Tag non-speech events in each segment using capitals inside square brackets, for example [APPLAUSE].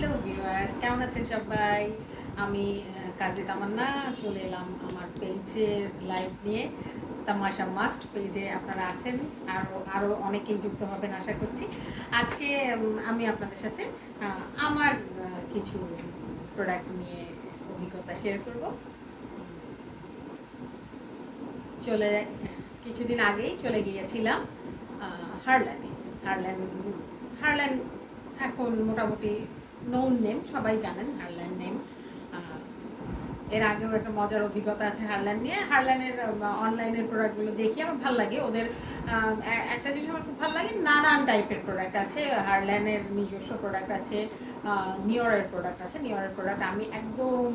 Hello viewers, কেমন আছেন সবাই? আমি কাজী তামান্না, চলে এলাম আমার পেজের লাইভ নিয়ে। তামাশা মাস্ট পেজে আপনারা আছেন আরও আরও অনেকেই যুক্ত হবেন আশা করছি। আজকে আমি আপনাদের সাথে আমার কিছু প্রোডাক্ট নিয়ে অভিজ্ঞতা শেয়ার করব। চলে, কিছুদিন আগেই চলে গিয়েছিলাম হারল্যান্ডে হারল্যান্ড হারল্যান্ড এখন মোটামুটি নোন নেম সবাই জানেন হারল্যান্ড নেম এর আগেও একটা মজার অভিজ্ঞতা আছে হারল্যান্ড নিয়ে। হারল্যান্ডের অনলাইনের প্রোডাক্টগুলো দেখি, আমার ভালো লাগে। ওদের একটা জিনিস আমার খুব ভালো লাগে, নানান টাইপের প্রোডাক্ট আছে। হারল্যান্ডের নিজস্ব প্রোডাক্ট আছে নিয়রের প্রোডাক্ট আছে। নিয়রের প্রোডাক্ট আমি একদম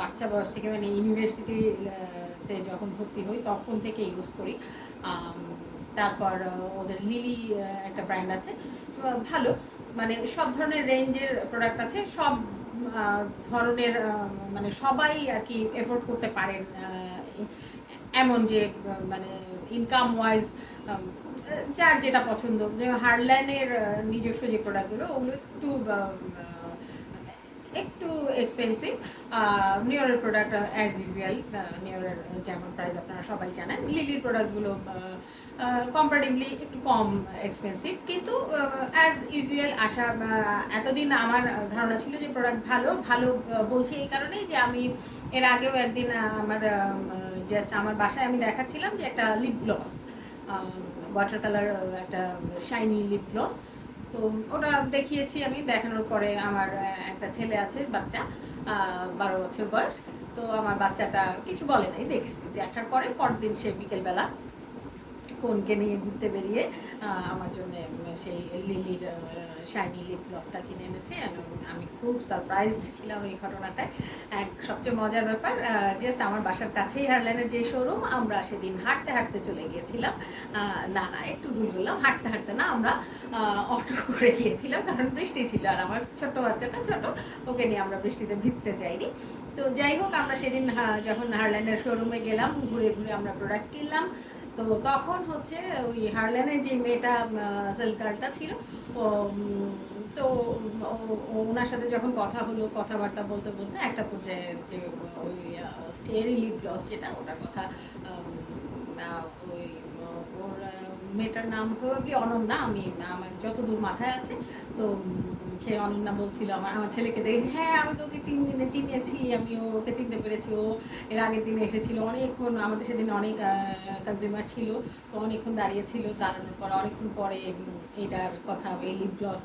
বাচ্চা বয়স থেকে মানে ইউনিভার্সিটিতে যখন ভর্তি হই, তখন থেকে ইউজ করি। তারপর ওদের লিলি একটা ব্র্যান্ড আছে। ভালো। মানে সব ধরনের রেঞ্জের প্রোডাক্ট আছে, সব ধরনের মানে সবাই আর কি এফোর্ড করতে পারেন এমন যে মানে ইনকাম ওয়াইজ যার যেটা পছন্দ। যে হারল্যান্ডের নিজস্ব যে প্রোডাক্টগুলো ওগুলো একটু একটু এক্সপেন্সিভ নিয়রের প্রোডাক্ট অ্যাজ ইউজুয়াল নিয়রের যেমন প্রাইস আপনারা সবাই জানেন। লিলির প্রোডাক্টগুলো কম্পারেটিভলি একটু কম এক্সপেন্সিভ কিন্তু অ্যাজ ইউজুয়াল আহ, এতদিন আমার ধারণা ছিল যে প্রোডাক্ট ভালো ভালো আহ, বলছি এই কারণেই যে আমি এর আগেও একদিন আমার জাস্ট আমার বাসায় আমি দেখাচ্ছিলাম যে একটা লিপ গ্লস ওয়াটার কালার একটা শাইনি লিপ গ্লস তো ওটা দেখিয়েছি আমি, দেখানোর পরে আমার একটা ছেলে আছে, বাচ্চা বারো বছর বয়স। তো আমার বাচ্চাটা কিছু বলে নাই, দেখছি। দেখার পরে পরদিন সে বিকেলবেলা কোনকে নিয়ে ঘুরতে বেরিয়ে আমার জন্য সেই লিলির শাইনি লিপ গ্লসটা কিনে এনেছে। আমি খুব সারপ্রাইজড ছিলাম এই ঘটনাটায়। এক সবচেয়ে মজার ব্যাপার জাস্ট আমার বাসার কাছেই হারল্যান্ডের যে শোরুম আমরা সেদিন হাঁটতে হাঁটতে চলে গিয়েছিলাম। না না, একটু দূর বললাম, হাঁটতে হাঁটতে না, আমরা অটো করে গিয়েছিলাম, কারণ বৃষ্টি ছিল আর আমার ছোট বাচ্চাটা ছোট, ওকে নিয়ে আমরা বৃষ্টিতে ভিজতে চাইনি তো যাই হোক, আমরা সেদিন যখন হারল্যান্ডের শোরুমে গেলাম, ঘুরে ঘুরে আমরা প্রোডাক্ট কিনলাম। তো তখন হচ্ছে ওই হারল্যান্ডের যে মেয়েটা সেলস গার্ডটা ছিল তো ওনার সাথে যখন কথা হলো, কথাবার্তা বলতে বলতে একটা পর্যায়ে যে ওই স্টেরি লিপ গ্লস যেটা, ওটার কথা ওই, ওর মেয়েটার নাম প্রবাবলি অনন্যা, আমি আমার যতদূর মাথায় আছে, তো সে অনন্যা বলছিল আমার আমার ছেলেকে দেখেছি। হ্যাঁ আমি তোকে চিনি চিনিয়েছি আমি ওকে চিনতে পেরেছি। ও এর আগের দিনে এসেছিল অনেকক্ষণ আমাদের সেদিন অনেক কনজিউমার ছিল তো অনেকক্ষণ দাঁড়িয়েছিল দাঁড়ানোর পর অনেকক্ষণ পরে উম, এইটার কথা এই লিপ গ্লস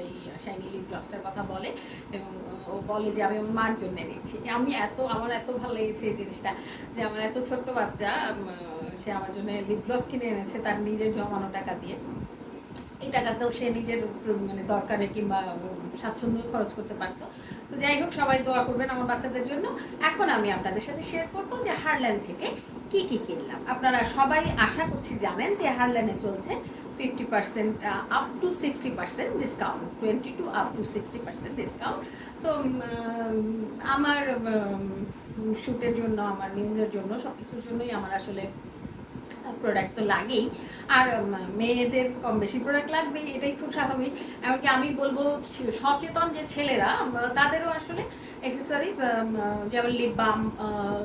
এই শাইনি লিপ গ্লসটার কথা বলে এবং ও বলে যে আমি আমার মার জন্য নিচ্ছি। আমি এত আমার এত ভালো লেগেছে এই জিনিসটা যে আমার এত ছোট্ট বাচ্চা সে আমার জন্য লিপ গ্লস কিনে এনেছে তার নিজের জমানো টাকা দিয়ে। এই টাকাটাও সে নিজের মানে দরকারে কিংবা স্বাচ্ছন্দ্য খরচ করতে পারতো। তো যাই হোক, সবাই দোয়া করবেন আমার বাচ্চাদের জন্য। এখন আমি আপনাদের সাথে শেয়ার করব যে হারল্যান্ড থেকে কি কি কিনলাম। আপনারা সবাই আশা করছি জানেন যে হারল্যান্ডে চলছে fifty percent up to sixty percent discount twenty two up to sixty percent discount তো আমার শ্যুটের জন্য, আমার নিউজের জন্য সব কিছুর জন্যই আমার আসলে প্রোডাক্ট তো লাগেই। আর মেয়েদের কম বেশি প্রোডাক্ট লাগবেই, এটাই খুব স্বাভাবিক। এমনকি আমি বলব, সচেতন যে ছেলেরা তাদেরও আসলে অ্যাক্সেসরিজ যেমন লিপ বাম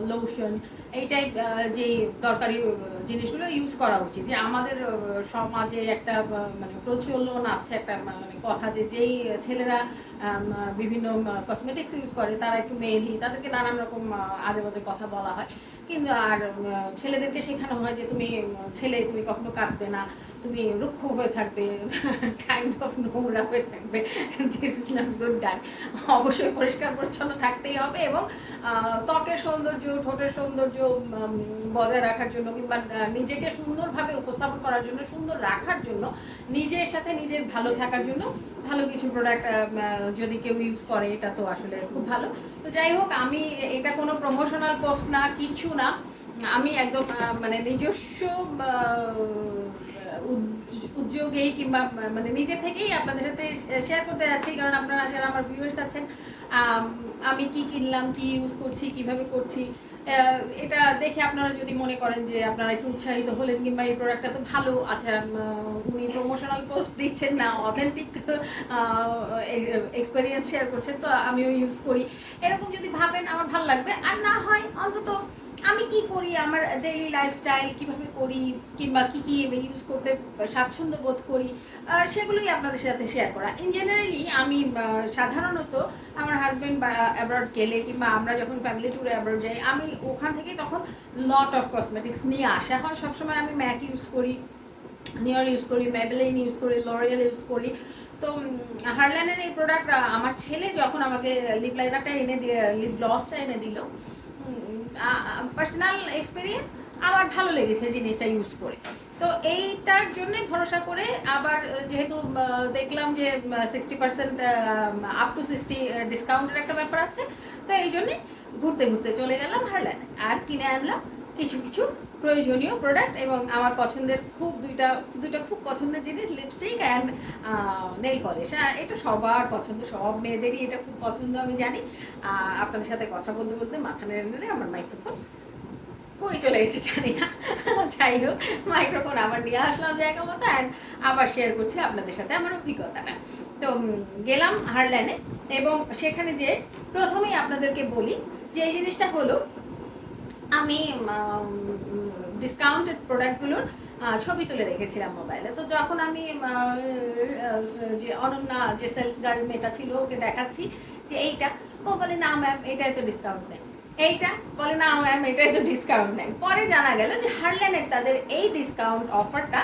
লোশন এই টাইপ যে দরকারি জিনিসগুলো ইউজ করা উচিত। যে আমাদের সমাজে একটা মানে প্রচলন আছে একটা মানে কথা যে যেই ছেলেরা বিভিন্ন কসমেটিক্স ইউজ করে, তারা একটু মেয়েলি তাদেরকে নানান রকম আজে বাজে কথা বলা হয়। কিন্তু আর ছেলেদেরকে শেখানো হয় যে তুমি ছেলে, তুমি কখনো কাঁদবে না, তুমি রুক্ষ হয়ে থাকবে [LAUGHS] কাইন্ড অফ নোংরা হয়ে থাকবে this is not good done অবশ্যই পরিষ্কার পরিচ্ছন্ন থাকতেই হবে এবং ত্বকের সৌন্দর্য, ঠোঁটের সৌন্দর্য বজায় রাখার জন্য কিংবা নিজেকে সুন্দরভাবে উপস্থাপন করার জন্য সুন্দর রাখার জন্য নিজের সাথে নিজের ভালো থাকার জন্য ভালো কিছু প্রোডাক্ট যদি কেউ ইউজ করে এটা তো আসলে খুব ভালো। তো যাই হোক আমি এটা কোনো প্রমোশনাল পোস্ট না কিছু না। আমি একদম মানে নিজস্ব উদ্যোগেই কিংবা মানে নিজে থেকেই আপনাদের সাথে শেয়ার করতে যাচ্ছি কারণ আপনারা যারা আমার ভিউয়ার্স আছেন আম, কি কিনলাম কি ইউজ করছি কীভাবে করছি এটা দেখে আপনারা যদি মনে করেন যে আপনারা একটু উৎসাহিত হলেন কিংবা এই প্রোডাক্টটা তো ভালো আচ্ছা উনি প্রমোশনাল পোস্ট দিচ্ছেন না অথেন্টিক এক্সপেরিয়েন্স শেয়ার করছেন, তো আমিও ইউজ করি। এরকম যদি ভাবেন, আমার ভালো লাগবে। আর না হয় অন্তত আমি কি করি? আমার ডেইলি লাইফস্টাইল কীভাবে করি? কিংবা কি কি ইউজ করতে স্বাচ্ছন্দ্য বোধ করি? সেগুলোই আপনাদের সাথে শেয়ার করা। ইন জেনারেলি আমি সাধারণত আমার হাজব্যান্ড বা অ্যাব্রড গেলে কিংবা আমরা যখন ফ্যামিলি ট্যুরে অ্যাব্রড যাই, আমি ওখান থেকে তখন লট অফ কসমেটিক্স নিয়ে আসা হয়। সবসময় আমি ম্যাক ইউজ করি নিয়ার ইউজ করি ম্যাবেলাইন ইউজ করি লরিয়াল ইউজ করি। তো হারল্যান্ডের এই প্রোডাক্ট আমার ছেলে যখন আমাকে লিপ লাইনারটা এনে দিয়ে লিপ গ্লসটা এনে দিল পার্সোনাল এক্সপিরিয়েন্স আমার ভালো লেগেছে জিনিসটা ইউজ করে। তো এইটার জন্য ভরসা করে আবার যেহেতু দেখলাম যে sixty percent up to sixty ডিসকাউন্টের একটা ব্যাপার আছে, তো এই জন্যে ঘুরতে ঘুরতে চলে গেলাম হারল্যান্ড। আর কিনে আনলাম কিছু কিছু প্রয়োজনীয় প্রোডাক্ট এবং আমার পছন্দের খুব দুইটা দুইটা খুব পছন্দের জিনিস লিপস্টিক অ্যান্ড নেল পলিশ হ্যাঁ এটা সবার পছন্দ, সব মেয়েদেরই এটা খুব পছন্দ, আমি জানি। আপনাদের সাথে কথা বলতে বলতে মাথা নেড়ে নেড়ে আমার মাইক্রোফোন কই চলে গেছে, জানি না। যাই হোক মাইক্রোফোন আবার নিয়ে আসলাম জায়গা মতো অ্যান্ড আবার শেয়ার করছি আপনাদের সাথে আমার অভিজ্ঞতাটা। তো গেলাম হারল্যান্ডে এবং সেখানে যে প্রথমেই আপনাদেরকে বলি যে এই জিনিসটা হলো আমি ডিসকাউন্টেড প্রোডাক্টগুলোর ছবি তুলে রেখেছিলাম মোবাইলে তো যখন আমি যে অনন্যা, যে সেলস গার্ল মেয়েটা ছিল, ওকে দেখাচ্ছি যে এইটা, ও বলে, না ম্যাম এটাই তো ডিসকাউন্ট নেই এইটা, বলে, না ম্যাম এটাই তো ডিসকাউন্ট নেই পরে জানা গেল যে হারল্যান্ডের তাদের এই ডিসকাউন্ট অফারটা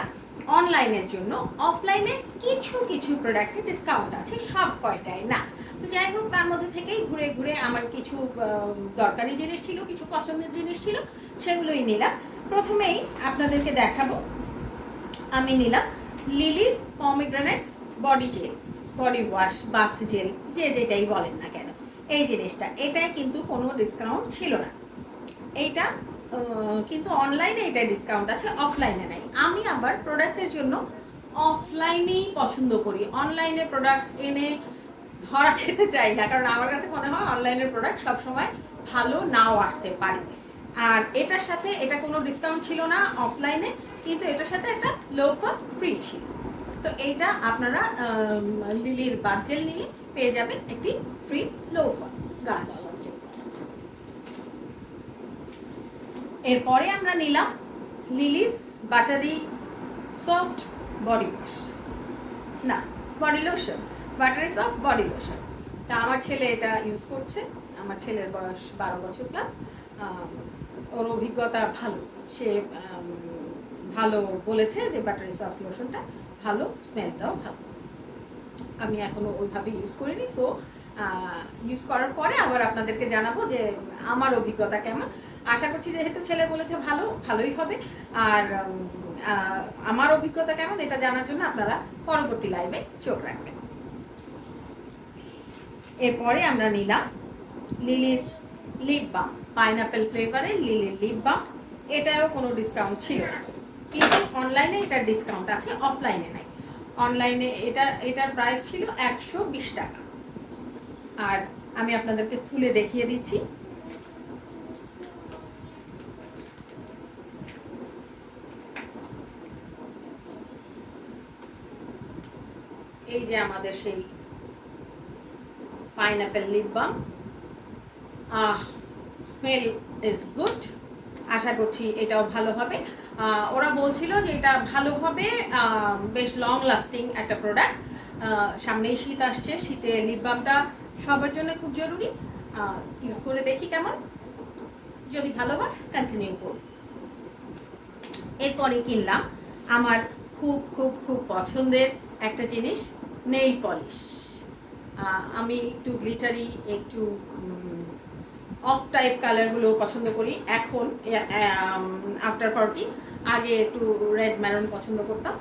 অনলাইনের জন্য অফলাইনে কিছু কিছু প্রোডাক্টে ডিসকাউন্ট আছে, সব কয়টায় না। তো যাই হোক, তার মধ্যে থেকেই ঘুরে ঘুরে আমার কিছু দরকারি জিনিস ছিল, কিছু পছন্দের জিনিস ছিল, সেগুলোই নিলাম। প্রথমেই আপনাদেরকে দেখাবো। আমি নিলাম লিলির pomegranate body gel body wash bath gel যে যেটাই বলেন না কেন। এই জিনিসটা, এটাই কিন্তু কোনো ডিসকাউন্ট ছিল না। এইটা কিন্তু অনলাইনে এটা ডিসকাউন্ট আছে অফলাইনে নাই। আমি আবার প্রোডাক্টের জন্য অফলাইনেই পছন্দ করি। অনলাইনে প্রোডাক্ট এনে ধরা খেতে চাই না, কারণ আমার কাছে মনে হয় অনলাইনের প্রোডাক্ট সবসময় ভালো নাও আসতে পারে। আর এটার সাথে এটা কোনো ডিসকাউন্ট ছিল না অফলাইনে কিন্তু এটার সাথে একটা লোফা ফ্রি ছিল। তো এইটা আপনারা লিলির বাজেল নিলে পেয়ে যাবেন একটি ফ্রি লোফা গা এরপরে আমরা নিলাম লিলির বাটারি সফট বডি ওয়াশ না body lotion buttery soft body lotion তা আমার ছেলে এটা ইউজ করছে। আমার ছেলের বয়স বারো বছর প্লাস ওর অভিজ্ঞতা ভালো। সে ভালো বলেছে যে বাটারি সফট লোশনটা ভালো স্মেলটাও ভালো। আমি এখনও ওইভাবে ইউজ করিনি। সো ইউজ করার পরে আবার আপনাদেরকে জানাব যে আমার অভিজ্ঞতা কেমন। আশা করছি যেহেতু ছেলে বলেছে ভালো, ভালোই হবে। আর আমার অভিজ্ঞতা কেমন এটা জানার জন্য আপনারা পরবর্তী লাইভে চোখ রাখবেন। এরপরে আমরা নিলাম লিলির লিপ বাম পাইনাপেল ফ্লেভারের লিলির লিপ বাম এটাও কোনো ডিসকাউন্ট ছিল না। কিন্তু অনলাইনে এটার ডিসকাউন্ট আছে অফলাইনে নাই। অনলাইনে এটা, এটার প্রাইস ছিল একশো বিশ টাকা। আর আমি আপনাদেরকে খুলে দেখিয়ে দিচ্ছি। এই যে আমাদের সেই pineapple lip balm ah smell is good আশা করছি এটাও ভালো হবে। ওরা বলছিল যে এটা ভালো হবে বেশ লং লাস্টিং একটা প্রোডাক্ট সামনেই শীত আসছে, শীতে লিপ বামটা সবার জন্য খুব জরুরি। ইউজ করে দেখি কেমন। যদি ভালো হয় কন্টিনিউ করব। এরপরে কিনলাম আমার খুব খুব খুব পছন্দের একটা জিনিস নেইল পলিশ আমি একটু গ্লিটারি একটু অফ টাইপ কালারগুলো পছন্দ করি। এখন আফটার ফর্টি আগে একটু রেড ম্যারন পছন্দ করতাম।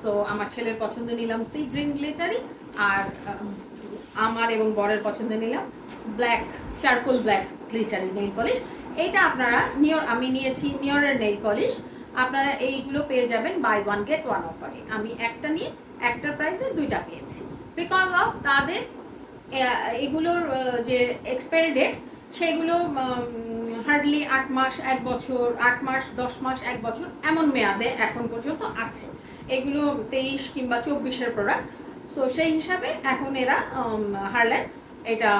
সো আমার ছেলের পছন্দ নিলাম সি গ্রিন গ্লিটারি আর আমার এবং বরের পছন্দ নিলাম black charcoal black glittery nail polish এইটা আপনারা নিয়র আমি নিয়েছি নিয়রের নেইল পলিশ আপনারা এইগুলো পেয়ে যাবেন বাই ওয়ান গেট ওয়ান অফারে আমি একটা নিয়ে, একটা প্রাইসে দুইটা পেয়েছি। বিকজ অফ তাদের এগুলোর যে এক্সপায়ারি ডেট সেগুলো হার্ডলি আট মাস, এক বছর, আট মাস, দশ মাস, এক বছর, এমন মেয়াদে এখন পর্যন্ত আছে। এগুলো তেইশ কিংবা চব্বিশের প্রোডাক্ট সো সেই হিসাবে এখন এরা হারলেন। এটা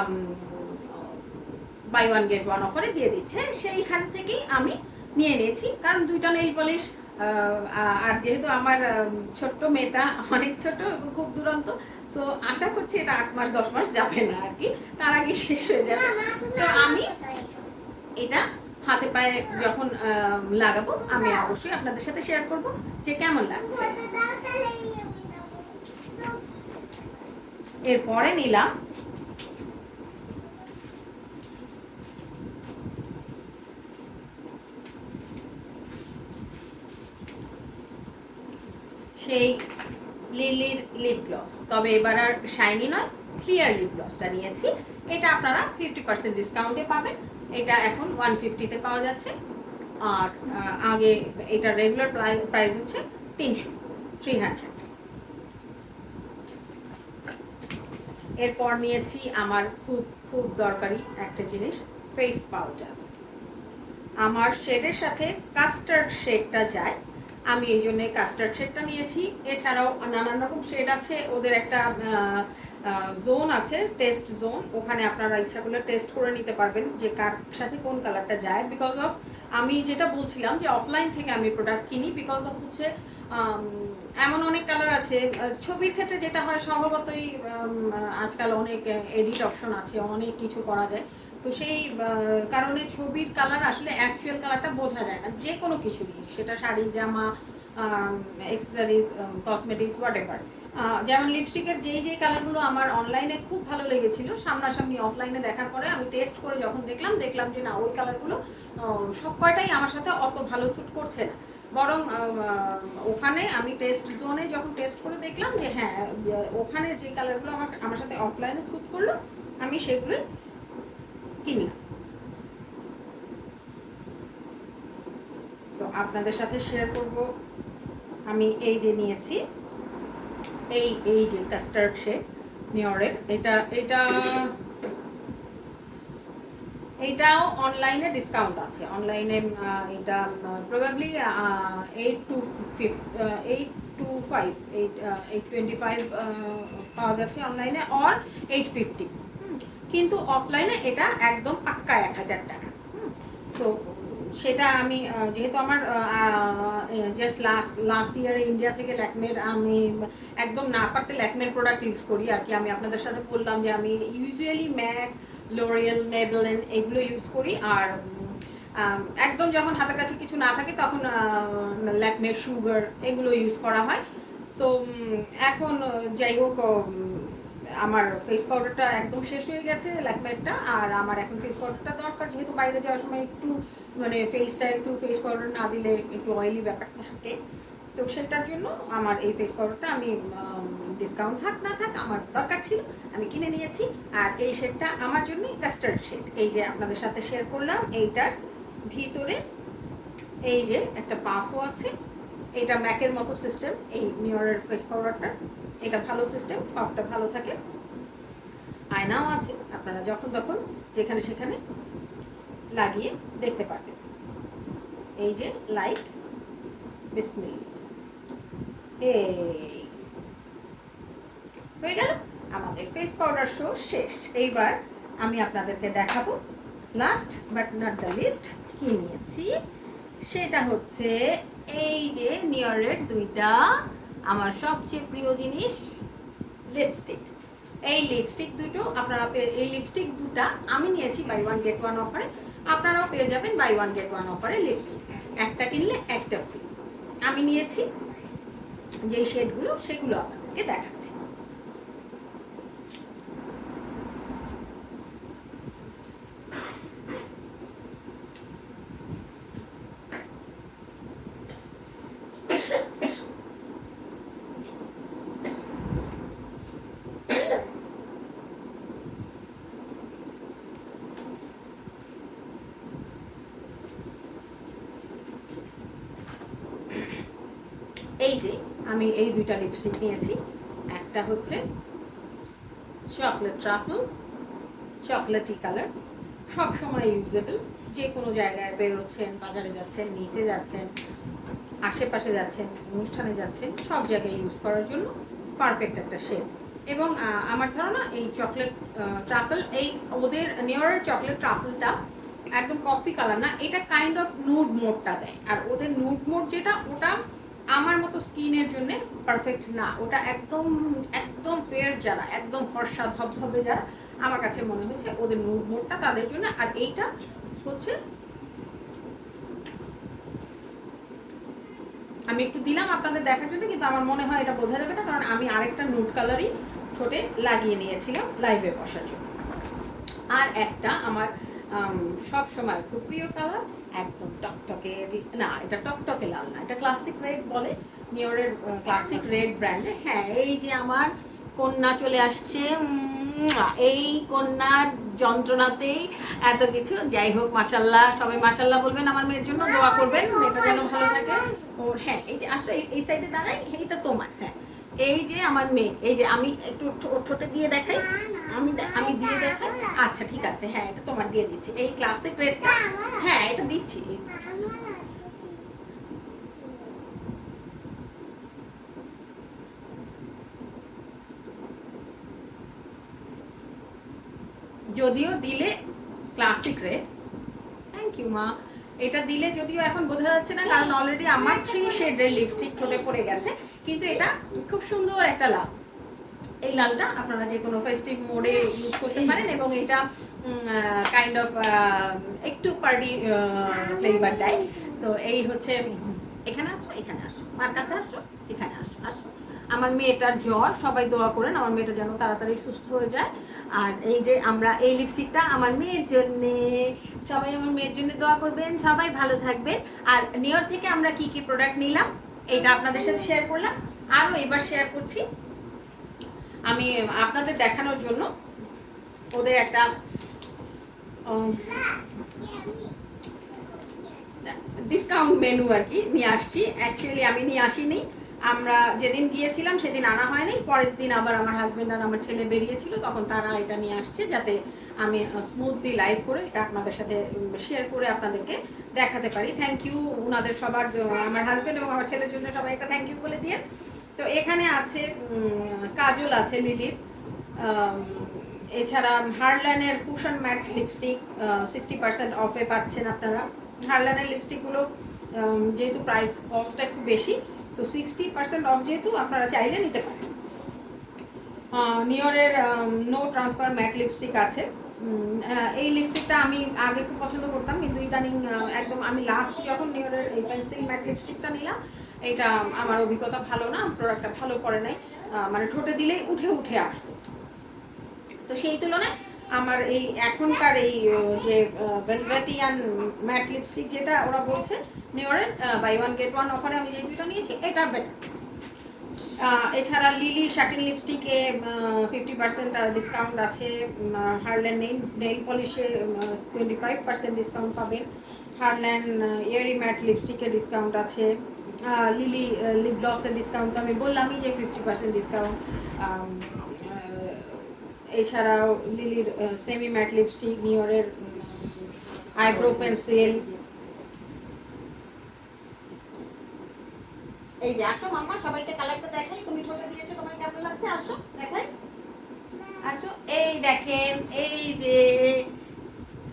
বাই ওয়ান গেট ওয়ান অফারে দিয়ে দিচ্ছে। সেইখান থেকেই আমি নিয়ে নিয়েছি। কারণ দুইটা নেল পলিশ আর যেহেতু আমার ছোট্ট মেয়েটা, অনেক ছোট, খুব দুরন্ত সো আশা করছি এটা আট মাস দশ মাস যাবে না আর কি। তার আগে শেষ হয়ে যাবে। তো আমি এটা হাতে পায়ে যখন লাগাবো আমি অবশ্যই আপনাদের সাথে শেয়ার করব যে কেমন লাগছে। এরপরে নিলাম। সেই লিলির লিপ গ্লস তবে এবার আর শাইনি নয় ক্লিয়ার লিপ গ্লসটা নিয়েছি। এটা আপনারা ফিফটি পার্সেন্ট ডিসকাউন্টে পাবেন। এটা এখন ওয়ান ফিফটিতে পাওয়া যাচ্ছে। আর আগে এটা রেগুলার প্রাইস হচ্ছে তিনশো থ্রি হান্ড্রেড এরপর নিয়েছি আমার খুব খুব দরকারি একটা জিনিস ফেস পাউডার আমার শেডের সাথে কাস্টার্ড শেডটা যায় আমি এই জন্যে কাস্টার্ড শেডটা নিয়েছি। এছাড়াও নানান রকম শেড আছে। ওদের একটা জোন আছে টেস্ট জোন ওখানে আপনারা ইচ্ছা করলে টেস্ট করে নিতে পারবেন যে কার সাথে কোন কালারটা যায়। বিকজ অফ আমি যেটা বলছিলাম যে অফলাইন থেকে আমি প্রোডাক্ট কিনি বিকজ অফ হচ্ছে এমন অনেক কালার আছে। ছবির ক্ষেত্রে যেটা হয়, স্বভাবতই আজকাল অনেক এডিট অপশন আছে, অনেক কিছু করা যায়। তো সেই কারণে ছবির কালার আসলে অ্যাকচুয়াল কালারটা বোঝা যায় না, যে কোনো কিছুরই সেটা শাড়ি, জামা এক্সেসারিজ কসমেটিক্স হোয়াট এভার যেমন লিপস্টিকের যেই যেই কালারগুলো আমার অনলাইনে খুব ভালো লেগেছিল, সামনাসামনি অফলাইনে দেখার পরে আমি টেস্ট করে যখন দেখলাম দেখলাম যে না, ওই কালারগুলো সব কয়টাই আমার সাথে অত ভালো স্যুট করছে না। বরং ওখানে আমি টেস্ট জোনে যখন টেস্ট করে দেখলাম যে হ্যাঁ ওখানে যে কালারগুলো আমার আমার সাথে অফলাইনে স্যুট করল, আমি সেগুলোই কিনলাম তো আপনাদের সাথে শেয়ার করব। আমি এই যে নিয়েছি, এই এই যে কাস্টার্ড শেড নিয়রের এটা এটা এইটাও অনলাইনে ডিসকাউন্ট আছে। অনলাইনে এটা probably eight two eight two five eight eight twenty five পাওয়া যাচ্ছে অনলাইনে অর এইট ফিফটি কিন্তু অফলাইনে এটা একদম পাক্কা এক হাজার টাকা। তো সেটা আমি যেহেতু আমার জাস্ট লাস্ট লাস্ট ইয়ারে ইন্ডিয়া থেকে ল্যাকমের, আমি একদম না পারতে ল্যাকমের প্রোডাক্ট ইউজ করি আর কি। আমি আপনাদের সাথে বললাম যে আমি ইউজুয়ালি ম্যাক লোরিয়াল মেবলেন এগুলো ইউজ করি আর একদম যখন হাতের কাছে কিছু না থাকে তখন ল্যাকমে সুগার এগুলো ইউজ করা হয়। তো এখন যাই হোক আমার ফেস পাউডারটা একদম শেষ হয়ে গেছে ল্যাকমেটটা আর আমার এখন ফেস পাউডারটা দরকার, যেহেতু বাইরে যাওয়ার সময় একটু মানে ফেসটা একটু ফেস পাউডার না দিলে একটু অয়েলি ব্যাপারটা থাকে। তো সেটার জন্য আমার এই ফেস পাউডারটা আমি ডিসকাউন্ট থাক না থাক, আমার দরকার ছিল, আমি কিনে নিয়েছি। আর এই শেডটা আমার জন্যই কাস্টার্ড শেড এই যে আপনাদের সাথে শেয়ার করলাম, এইটার ভিতরে এই যে একটা পাফও আছে, এটা ম্যাকের মতো সিস্টেম এই নিয়রের ফেস পাউডারটা এটা ভালো সিস্টেম পাফটা ভালো থাকে। আয়নাও আছে, আপনারা যখন তখন যেখানে সেখানে লাগিয়ে দেখতে পারবেন। এই যে লাইক বিসমিল হয়ে গেল? আমাদের ফেস পাউডার শো শেষ। এইবার আমি আপনাদেরকে দেখাবো। Last but not the least কি নিয়েছি? সেটা হচ্ছে এই যে নিয়রের দুইটা আমার সবচেয়ে প্রিয় জিনিস লিপস্টিক এই লিপস্টিক দুটো আপনারা এই লিপস্টিক দুটা আমি নিয়েছি বাই ওয়ান গেট ওয়ান অফারে আপনারাও পেয়ে যাবেন বাই ওয়ান গেট ওয়ান অফারে লিপস্টিক একটা কিনলে একটা ফ্রি আমি নিয়েছি, যেই শেডগুলো সেগুলো আপনাদেরকে দেখাচ্ছি এই যে আমি এই দুইটা লিপস্টিক নিয়েছি। একটা হচ্ছে চকলেট ট্রাফল চকলেটি কালার সব সময় ইউজেবল যে কোনো জায়গায় বেরোচ্ছেন, বাজারে যাচ্ছেন, নিচে যাচ্ছেন, আশেপাশে যাচ্ছেন, অনুষ্ঠানে যাচ্ছেন, সব জায়গায় ইউজ করার জন্য পারফেক্ট একটা শেড এবং আমার ধারণা এই চকলেট ট্রাফেল এই ওদের নিউয়ারের চকলেট ট্রাফেলটা একদম কফি কালার না, এটা কাইন্ড অফ নুড মোডটা দেয়। আর ওদের নুড মোড যেটা, ওটা আমার মতো স্কিনের জন্য পারফেক্ট না। ওটা একদম একদম ফেয়ার যারা, একদম ফর্সা, ধবধবে যারা, আমার কাছে মনে হচ্ছে ওদের মোডটা তাদের জন্য। আর এইটা হচ্ছে আমি একটু দিলাম আপনাদের দেখার জন্য, কিন্তু আমার মনে হয় এটা বোঝা যাবে না, কারণ আমি আরেকটা নুড কালারই ঠোঁটে লাগিয়ে নিয়েছিলাম লাইভে বসার জন্য। আর একটা আমার সব সময় খুব প্রিয় কালার একদম টকটকে, না, এটা টকটকে লাল না, এটা ক্লাসিক রেড বলে নিওরের ক্লাসিক রেড ব্র্যান্ডে হ্যাঁ এই যে আমার কন্যা চলে আসছে এই কন্যার যন্ত্রণাতেই এত কিছু। যাই হোক মাসাল্লাহ সবাই মাসাল্লাহ বলবেন আমার মেয়ের জন্য, দোয়া করবেন, মেয়েটা যেন ভালো থাকে। ওর হ্যাঁ এই যে আসলে এই সাইডে দাঁড়াই, এইটা তোমার হ্যাঁ। এই যে আমার মেয়ে, এই যে আমি একটু ঠোঁটে দিয়ে দেখাই। আমি আমি দিয়ে আচ্ছা ঠিক আছে। হ্যাঁ এটা তোমার দিয়ে দিচ্ছি। এই হ্যাঁ এটা দিচ্ছি। যদিও দিলে ক্লাসিক রেড থ্যাংক ইউ মা। এটা দিলে যদিও এখন বোঝা যাচ্ছে না, কারণ অলরেডি আমার থ্রি শেডের লিপস্টিক ঠোঁটে পড়ে গেছে। কিন্তু এটা খুব সুন্দর একটা লাল এই লালটা আপনারা যে কোনো ফেস্টিভ মোডে ইউজ করতে পারেন এবং এটা কাইন্ড অফ একটু পার্টি ফ্লেভার দেয়। তো এই হচ্ছে, এখানে আসো এখানে আসো। মার কাছে আসো, এখানে আসো আসো। আমার মেয়েটার জ্বর, সবাই দোয়া করেন, আমার মেয়েটা যেন তাড়াতাড়ি সুস্থ হয়ে যায়। আর এই যে আমরা এই লিপস্টিকটা আমার মেয়ের জন্যে। সবাই আমার মেয়ের জন্য দোয়া করবেন, সবাই ভালো থাকবেন। আর নিউইয়র্ক থেকে আমরা কি কি প্রোডাক্ট নিলাম, এটা আপনাদের সাথে শেয়ার করলাম। আরও এবার শেয়ার করছি। আমি আপনাদের দেখানোর জন্য ওদের একটা ডিসকাউন্ট মেনু আর কি নিয়ে আসছি। অ্যাকচুয়ালি আমি নিয়ে আসিনি। আমরা যেদিন গিয়েছিলাম সেদিন আনা হয়নি। পরের দিন আবার আমার হাজব্যান্ড আর আমার ছেলে বেরিয়েছিল, তখন তারা এটা নিয়ে আসছে যাতে আমি স্মুথলি লাইভ করে এটা আপনাদের সাথে শেয়ার করে আপনাদেরকে দেখাতে পারি। থ্যাংক ইউ ওনাদের সবার, আমার হাজব্যান্ড এবং আমার ছেলের জন্য সবাই একটা থ্যাংক ইউ বলে দিয়ে। তো এখানে আছে কাজল আছে লিলির। এছাড়া হারল্যানের cushion matte lipstick sixty percent অফে পাচ্ছেন আপনারা। হারল্যানের লিপস্টিকগুলো যেহেতু প্রাইস কস্টটা একটু বেশি, তো সিক্সটি পার্সেন্ট অফ যেহেতু আপনারা চাইলে নিতে পারেন। নিয়রের নো ট্রান্সফার ম্যাট লিপস্টিক আছে। এই লিপস্টিকটা আমি আগে খুব পছন্দ করতাম, কিন্তু ইদানিং একদম আমি লাস্ট যখন নিয়রের এই পেন্সিল ম্যাট লিপস্টিকটা নিলাম এটা আমার অভিজ্ঞতা ভালো না প্রোডাক্টটা ভালো পড়ে নাই মানে ঠোঁটে দিলেই উঠে উঠে আসতো। তো সেই তুলনায় আমার এই এখনকার এই যে ভেলভেটিয়ান ম্যাট লিপস্টিক যেটা ওরা বলছে নিওরের বাই ওয়ান গেট ওয়ান অফারে আমি যে দুটো নিয়েছি, এটা বেটার এছাড়া লিলি শাটিন লিপস্টিকে ফিফটি পার্সেন্ট ডিসকাউন্ট আছে হারল্যান্ড নেইল নেইল পলিশে টোয়েন্টি ফাইভ পার্সেন্ট ডিসকাউন্ট পাবেন। হারল্যান্ড ইয়ারি ম্যাট লিপস্টিকে ডিসকাউন্ট আছে। লিলি লিপ গ্লসের ডিসকাউন্ট তো আমি বললামই যে ফিফটি পার্সেন্ট ডিসকাউন্ট এছাড়াও লিলির সেমি ম্যাট লিপস্টিক নিওরের আইব্রো পেন্সিল এই যে আসো মাম্মা সবাইকে কালেক্টটা দেখাই। তুমি ঠোঁটে দিয়েছ তোমার কেমন লাগছে? আসো দেখাই। আসো এই দেখেন এই যে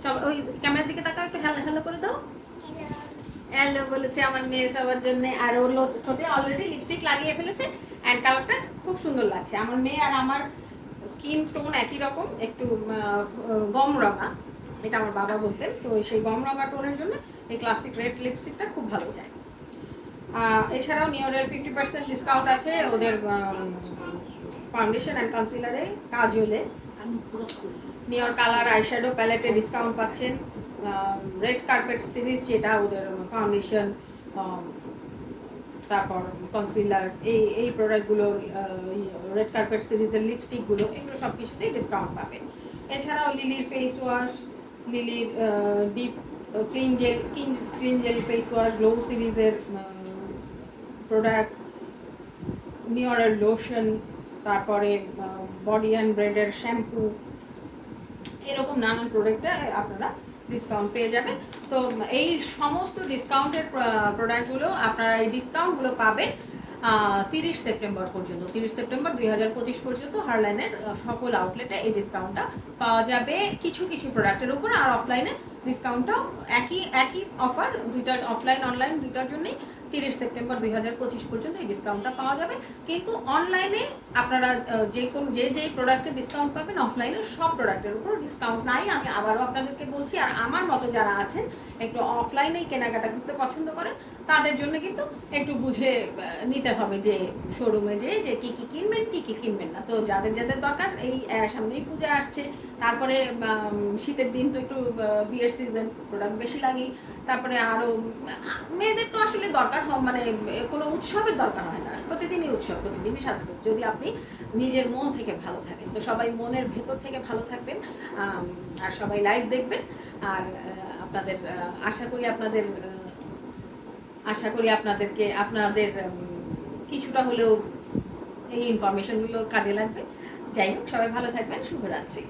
সব ওই ক্যামেরার দিকে তাকাও একটু হ্যালো হ্যালো করে দাও। হ্যালো বলেছে আমার মেয়ে সবার জন্য আর ওর ঠোঁটে অলরেডি লিপস্টিক লাগিয়ে ফেলেছে অ্যান্ড কালারটা খুব সুন্দর লাগছে। আমার মেয়ে আর আমার স্কিন টোন একই রকম একটু গম রঙা এটা আমার বাবা বলতেন। তো সেই গম রঙা টোনের জন্য এই ক্লাসিক রেড লিপস্টিকটা খুব ভালো যায়। এছাড়াও নিওরের ফিফটি পার্সেন্ট ডিসকাউন্ট আছে ওদের ফাউন্ডেশন অ্যান্ড কনসিলারে কাজলে। নিওর কালার আইশ্যাডো প্যালেটে ডিসকাউন্ট পাচ্ছেন। রেড কার্পেট সিরিজ যেটা ওদের ফাউন্ডেশন তারপর কনসিলার এই এই প্রোডাক্টগুলো রেড কার্পেট সিরিজের লিপস্টিকগুলো এগুলো সব কিছুতেই ডিসকাউন্ট পাবেন এছাড়াও লিলির face wash লিলির deep clean gel clean gel face wash glow সিরিজের প্রোডাক্ট নিয়রের লোশন তারপরে বডি অ্যান্ড ব্রেডের শ্যাম্পু এরকম নানান প্রোডাক্টে আপনারা ডিসকাউন্ট পেয়ে যাবেন। তো এই সমস্ত ডিসকাউন্টের প্রোডাক্টগুলো আপনারা এই ডিসকাউন্টগুলো পাবেন তিরিশ সেপ্টেম্বর পর্যন্ত। তিরিশ সেপ্টেম্বর দুই হাজার পঁচিশ পর্যন্ত হারলাইনের সকল আউটলেটে এই ডিসকাউন্টটা পাওয়া যাবে। কিছু কিছু প্রোডাক্টের উপর আর অফলাইনে ডিসকাউন্টটাও একই একই অফার দুইটা অফলাইন অনলাইন দুইটার জন্যই। তিরিশ সেপ্টেম্বর দুই হাজার পঁচিশ পর্যন্ত এই ডিসকাউন্টটা পাওয়া যাবে। কিন্তু অনলাইনে আপনারা যে কোন, যে যে প্রোডাক্টের ডিসকাউন্ট পাবেন অফলাইনে সব প্রোডাক্টের উপর ডিসকাউন্ট নাই। আমি আবারও আপনাদেরকে বলছি, আর আমার মতো যারা আছেন, একটু অফলাইনেই কেনাকাটা করতে পছন্দ করেন তাদের জন্য কিন্তু একটু বুঝে নিতে হবে যে শোরুমে যে যে কী কী কিনবেন, কী কী কিনবেন না। তো যাদের যাদের দরকার, এই সামনেই পূজা আসছে। তারপরে শীতের দিন তো একটু বিয়ের সিজন প্রোডাক্ট বেশি লাগে তারপরে আরও মেয়েদের তো আসলে দরকার হয় মানে কোনো উৎসবের দরকার হয় না। প্রতিদিনই উৎসব, প্রতিদিনই সাজগোজ। যদি আপনি নিজের মন থেকে ভালো থাকেন, তো সবাই মনের ভেতর থেকে ভালো থাকবেন আর সবাই লাইভ দেখবেন। আর আপনাদের আশা করি আপনাদের আশা করি আপনাদেরকে, আপনাদের কিছুটা হলেও এই ইনফরমেশনগুলো কাজে লাগবে। যাই হোক, সবাই ভালো থাকবেন, শুভরাত্রি।